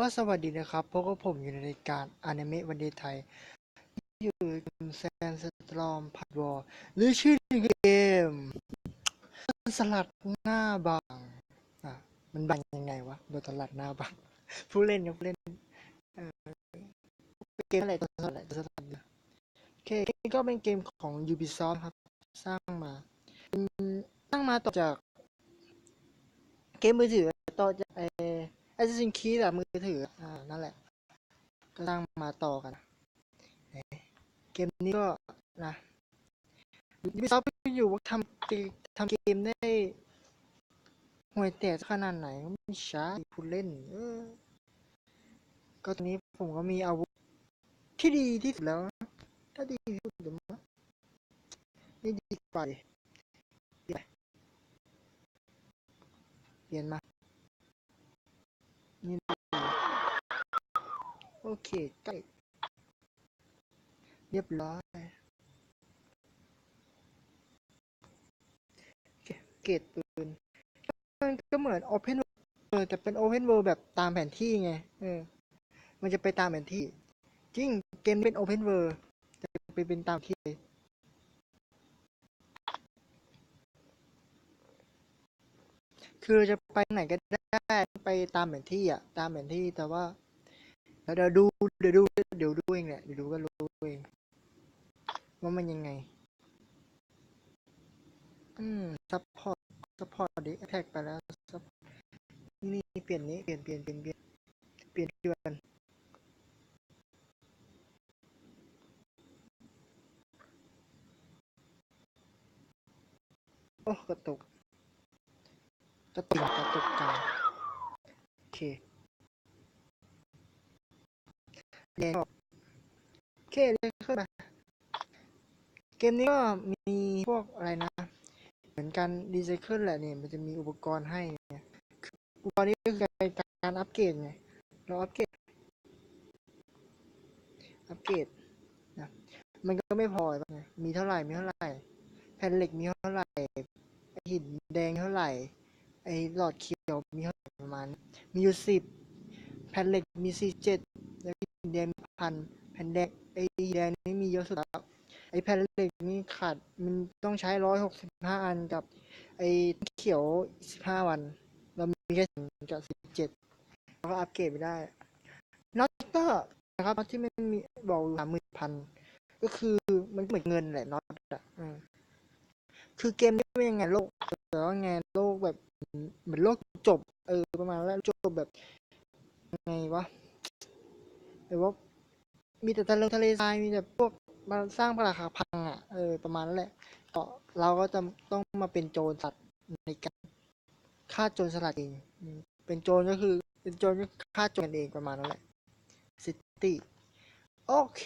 ก็สวัสดีนะครับพบกับผมอยู่ในรายการอนิเมะวันเดย์ไทย อยู่กับแซนสตรอมพัดวอลหรือชื่อเกม สลัดหน้าบาง อะ มันบังยังไงวะโดนสลัดหน้าบาง ผู้เล่นยกเล่นเออเกมอะไรตัวสลัดตัวสลัดโอเคก็เป็นเกมของ Ubisoft ครับ สร้างมา สร้างมาต่อจาก เกมมือถือต่อจากไอ Assassin's Creed อะมือถือ อ่า นั่นแหละ ก็สร้งมาต่อกัน เกมนี้ก็นะ Ubisoft อยู่ว่าทำเกมทำเกมได้ห่วยแตกขนาดไหนไม่ช้าผู้เล่น เออ ก็ตอนนี้ผมก็มีอาวุธที่ดีที่สุดแล้ว ถ้าดีที่สุดเดี๋ยวมานี่ดีกว่าดิเปเปลี่ยนมา นี่โอเคใกล้เรียบร้อยเกตปืนมันก็เหมือน Open World เออแต่เป็น Open World แบบตามแผนที่ไงเออ มันจะไปตามแผนที่ จริง เกมเป็น Open World จะไปเป็นตามที่คือจะไปไหนก็ได้ ไปตามแผนที่อะ ตามแผนที่แต่ว่าเดี๋ยวดูเดี๋ยวดูเดี๋ยวดูเองแหละเดี๋ยวดูก็รู้เองว่ามันยังไง อืมซัพพอร์ตซัพพอร์ตดิแท็กไปแล้วซัพนี่เปลี่ยนนี้เปลี่ยนเปลี่ยนเปลี่ยนเปลี่ยนเปลี่ยนที่วันโอ้กระตุกกระตุกกระตุกจัง เคเรียนโอเคเรียนขึ้นมาเกมนี้ก็มีพวกอะไรนะ เหมือนกันดีไซเคิลแหละเนี่ยมันจะมีอุปกรณ์ให้เนี่ยอุปกรณ์นี้ก็คือการอัปเกรดไงเราอัปเกรดอัปเกรดนะมันก็ไม่พอไงมีเท่าไหร่มีเท่าไหร่แผ่นเหล็กมีเท่าไหร่หินแดงเท่าไหร่ ไอหลอดเขียวมีเท่าไหร่ประมาณ มีอยู่สิบแผ่นเหล็กมีสี่เจ็ดแล้วหินแดงมีพันแผ่นแดงไอแดงนี่มีเยอะสุดแล้วไอแผ่นเหล็กนี่ขาดมันต้องใช้ร้อยหกสิบห้าอันกับ ไอเขียวสิบห้าวัน เรามีแค่สิบกับสิบเจ็ดเราก็อัปเกรดไม่ได้น็อตก็นะครับที่ไมันมีบอกสามหมื่นพันก็คือมันเหมือนเงินแหละน็อตอะอืมคือเกมนี้เป็นยังไงโลก แต่ว่าไงโลกแบบเหมือนโลกจบ เออประมาณนั้นจบแบบไงวะแบบว่ามีแต่ทะเลทะเลทรายมีแต่พวกมาสร้างปราคาพังอะเออประมาณนั้นแหละก็เราก็จะต้องมาเป็นโจรสัตว์ในการฆ่าโจรสลัดเองเป็นโจรก็คือ เป็นโจรก็ฆ่าโจรกันเองประมาณนั้นแหละซิตี้โอเค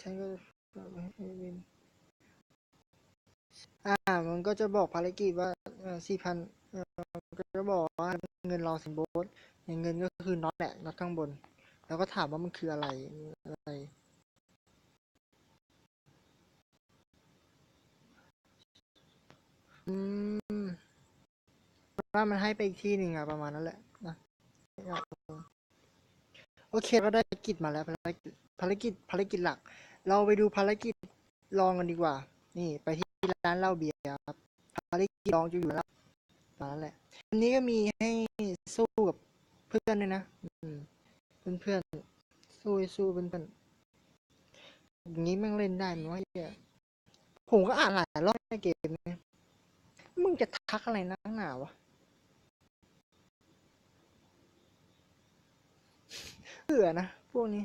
ฉันก็อ่า มันก็จะบอกภารกิจว่าสี่พันก็จะบอกว่าเงินรอสินโบสอย่างเงินก็คือน็อตแหละน็อตข้างบน แล้วก็ถามว่ามันคืออะไรอะไรอืมว่ามันให้ไปอีกที่หนึ่งอะประมาณนั้นแหละนะโอเคก็ได้กิจมาแล้วภารกิจ ภารกิจภารกิจหลัก เราไปดูภารกิจลองกันดีกว่า นี่ไปที่ร้านเหล้าเบียร์ครับภารกิจลองจะอยู่แล้วมาแล้วแหละอันนี้ก็มีให้สู้กับเพื่อนด้วยนะเพื่อนเพื่อนๆสู้สู้เพื่อนเพื่อนๆอย่างนี้แม่งเล่นได้ไหมวะเหี้ยผมก็อ่านหลายรอบในเกมนี้มึงจะทักอะไรนักหนาวะเบื่อนะพวกนี้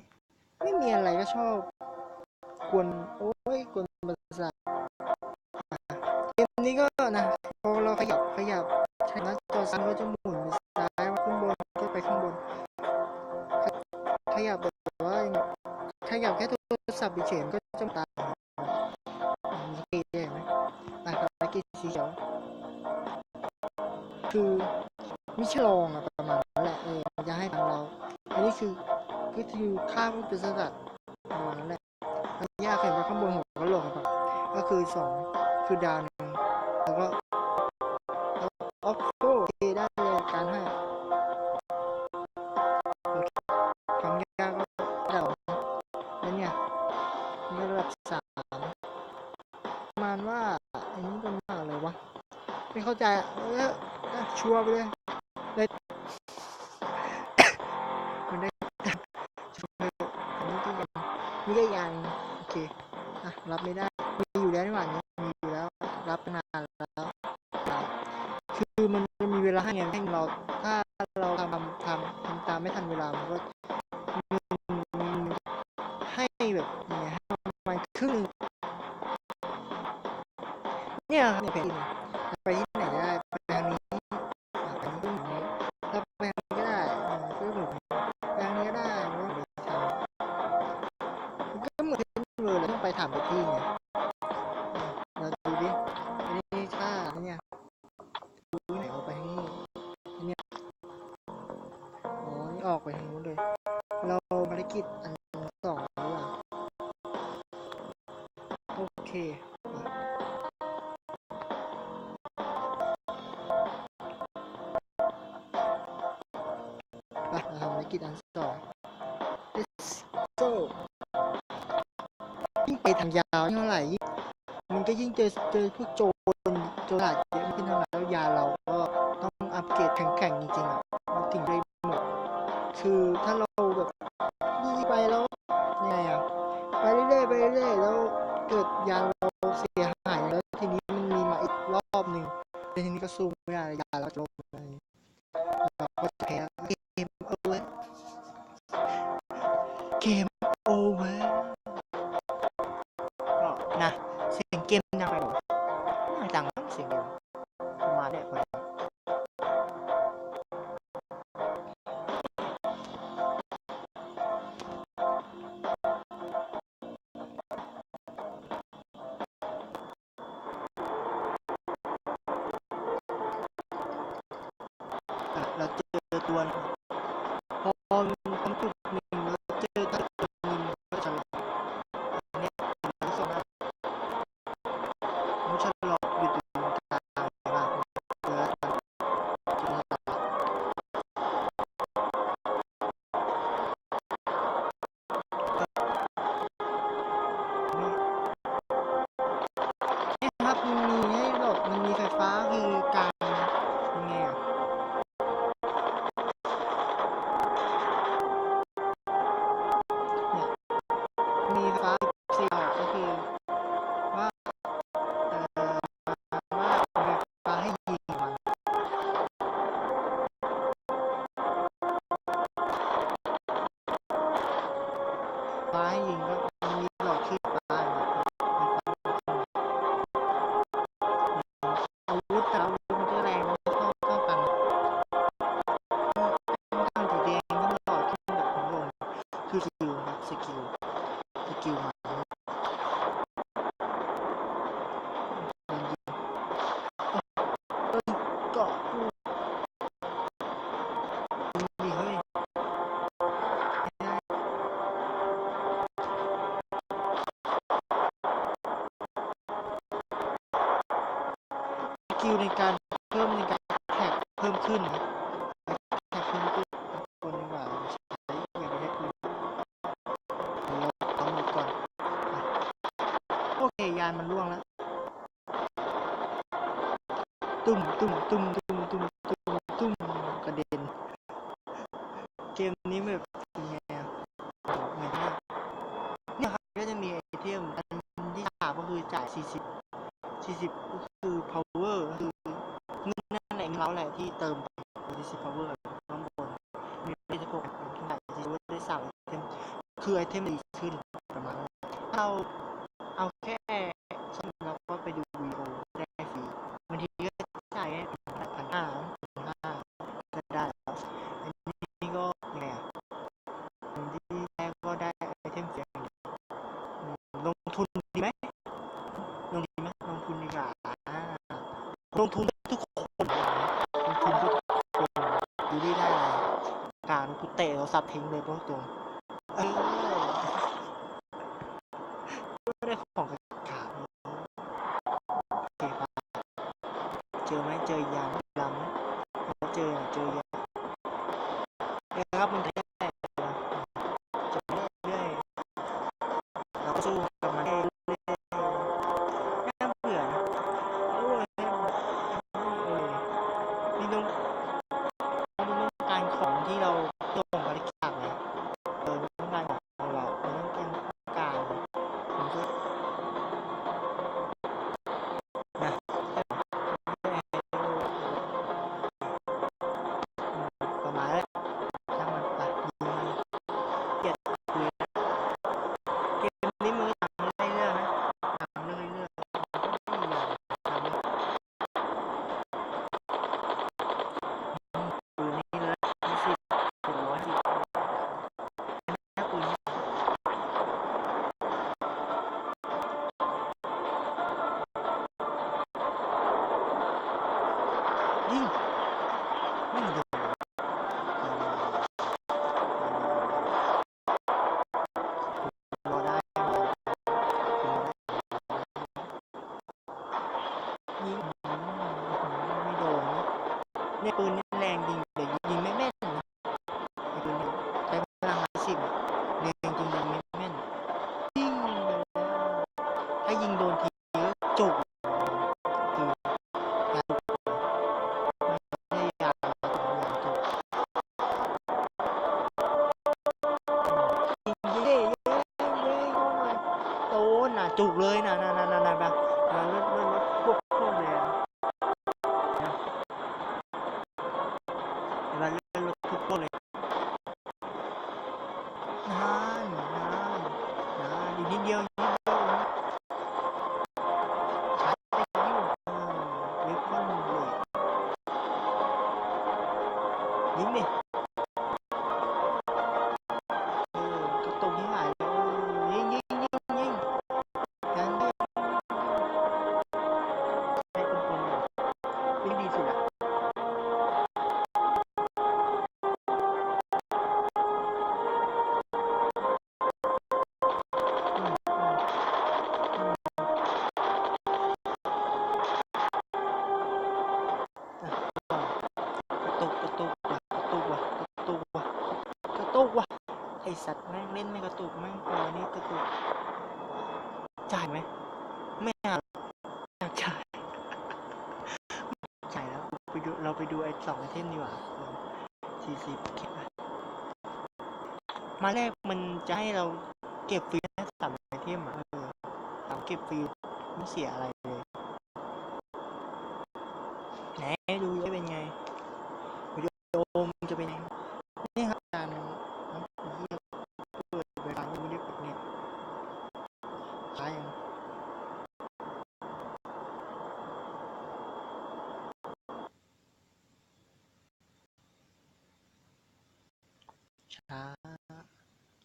ไม่มีอะไรก็ชอบกวนโอ้ยกวนประสาทเกมนี้ก็นะพอเราขยับขยับใช่นะจอซ้ายก็จะหมุนซ้ายขึ้นบนก็ไปข้างบน ขยับแบบว่าขยับแค่โทรศัพท์เฉยๆก็จะตามมีเกมเห็นไหมอะภารกิจสีเขียวคือ ฮิวข้ามเป็นสลัดอ๋อแหละมันยากเห็นว่าข้างบนหัวก็หลงครับก็คือสองคือดาวหนึ่งแล้วก็ออฟโฟได้เลยการให้ความยากก็เดาแล้วเนี่ยนี่ระดับสามประมาณว่าอันนี้เป็นมากเลยวะไม่เข้าใจเออชัวร์ไปเลยเลย ไม่ได้ยังโอเคอะรับไม่ได้มีอยู่แล้วนี่หวัานี้มีอยู่แล้วรับนานแล้วคือมันจะมีเวลาให้เงินให้เราถ้า ออกไปทางนู้นเลย เราภารกิจอันสองแล้วอะ โอเคไปมาทำภารกิจอันสอง let's go ยิ่งไปทางยาวยิ่งเท่าไหร่มันก็ยิ่งเจอเจอพวกโจรโจรหลาด না กิลสกิลมาิลในการ ก็จะมีไอเทมอันที่สามก็คือจ่าย 40 40 ก็คือ power คือเงินนั่นแหละเราแหละที่เติมไป 40 power ข้างบน มีได้จะโกงเป็นขนาด40ได้สามไอเทม คือไอเทมดีขึ้นประมาณถ้าเรา เฉพาะตัวเอไม่ได้ของกระถางเจอไหมเจอยัง เล่นไม่กระตุกแม่งแต่อันนี้กระตุก จ่ายไหม ไม่อยากอยากจ่ายจ่ายแล้ว ไปดู เราไปดูไอ้สองไอเทมดีกว่าสี่สิบเก็มาแรกมันจะให้เราเก็บฟรีนะสามไอเทมอะเออราเก็บฟรีไม่เสียอะไร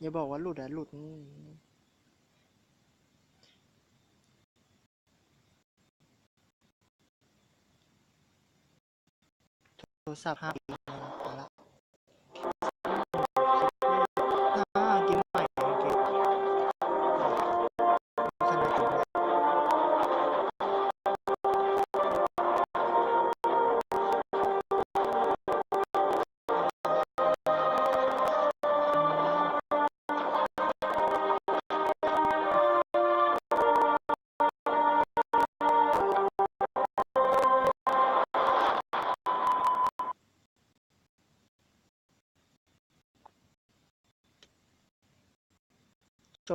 อย่าบอกว่าหลุดอะหลุดโทรศัพท์ห้า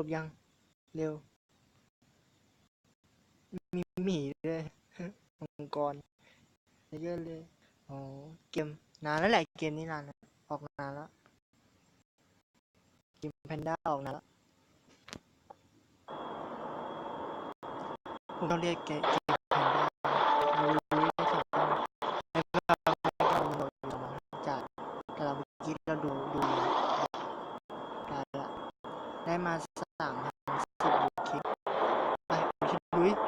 บยัง เร็ว มีหมีด้วยองค์กรเยอะเลยอ๋อ้เกมนานแล้วแหละเกมนี้นานแล้วออกนานแล้วเกมแพนด้าออกนานแล้วผมต้องเรียกเกมแพนด้าได้มา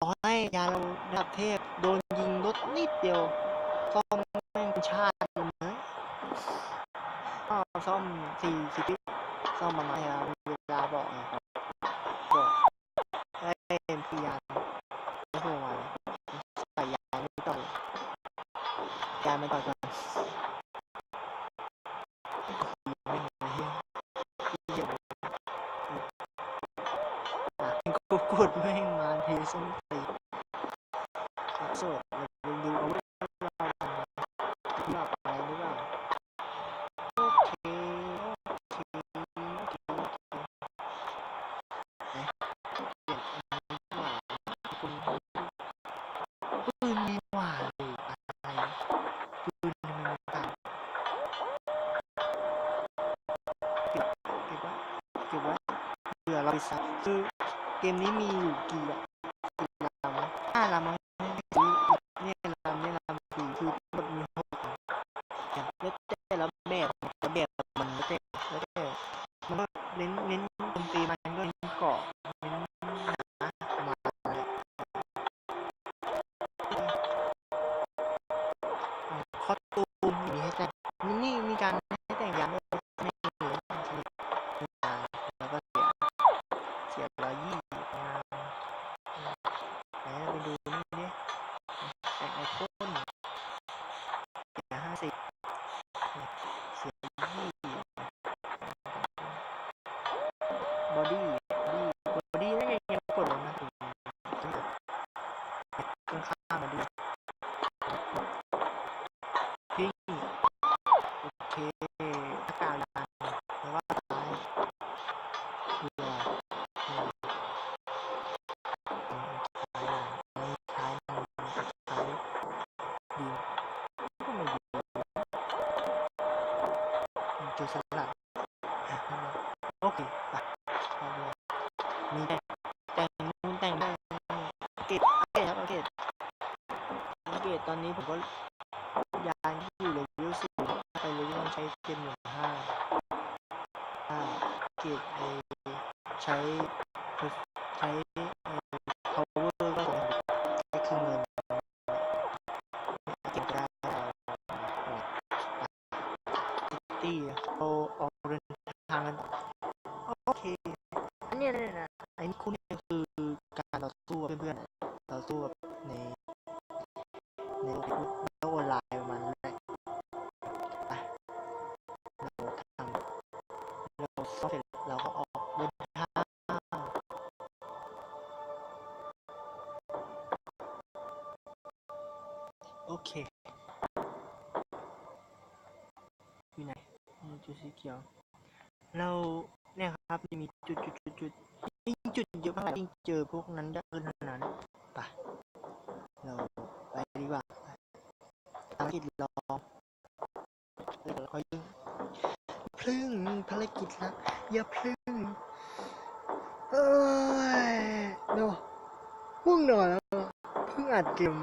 ขอให้ยาเราดับเทพ โดนยิงลดนิดเดียว ก็ไม่เป็นชาตินะก็ซ่อมสี่สิบ สัตว์คือเกมนี้มีอยู่กี่ Bye. จุดสีเขียว เราเนี่ยครับจะมีจุดจุดจุดจุดยิ่งจุดเยอะมากยิ่งเจอพวกนั้นได้เพิ่มเท่านั้นปะเราไปดีกว่าทารกิจรอแล้วก็ยิงพึ่งภารกิจละอย่าพึ่งเอ้ยเนาะง่งงนอนแล้วพึ่งอัดเกม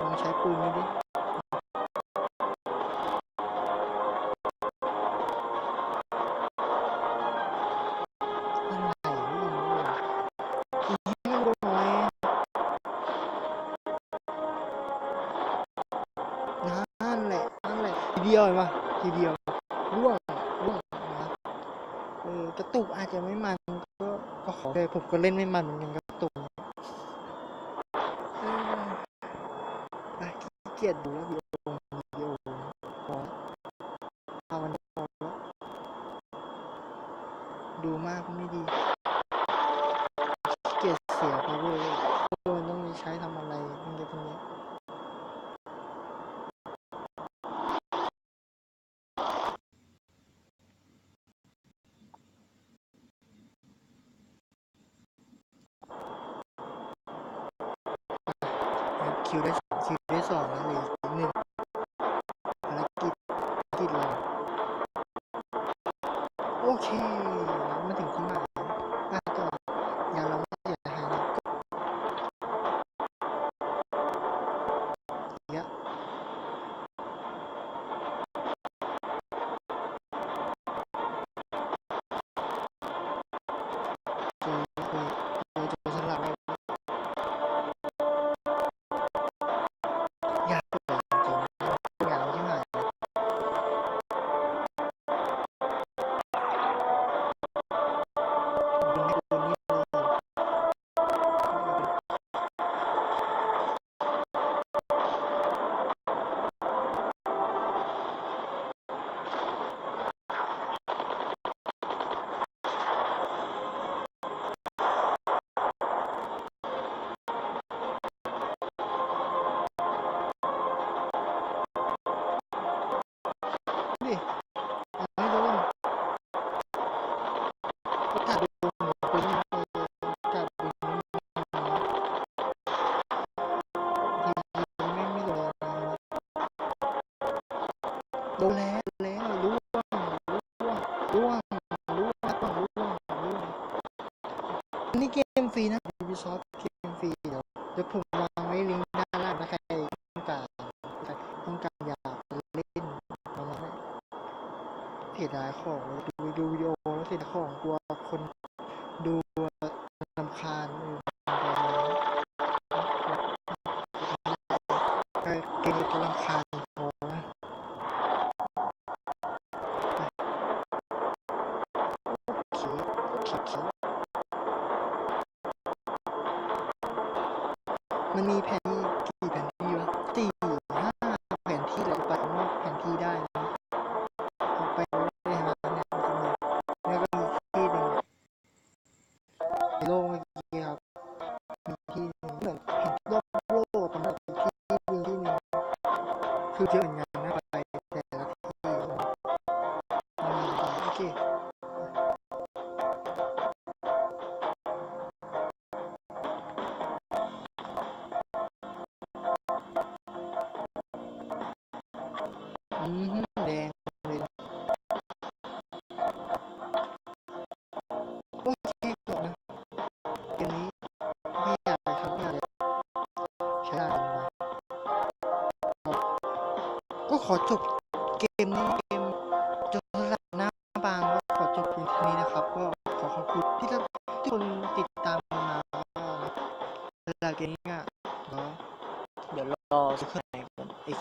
ลองใช้ปืนดูดินั่นแหละนั่นแหละทีเดียวเห็นปะทีเดียวร่วงร่วงนะเออกระตุกอาจจะไม่มันก็ก็ขอเลยผมก็เล่นไม่มันเหมือนกันครั คิวได้คิวได้สองแล้ Cô!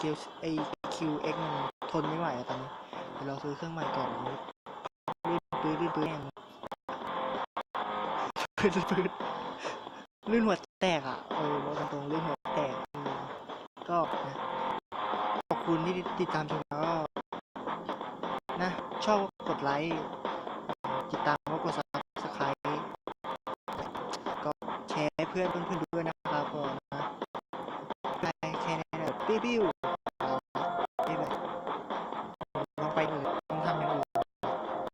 คิวไอคิวเอ็กมันทนไม่ไหวตอนนี้เดี๋ยวเราซื้อเครื่องใหม่ก่อนรีบปื้ดรีบปื้ดแน่นปื้ดปื้ดลื่นหัว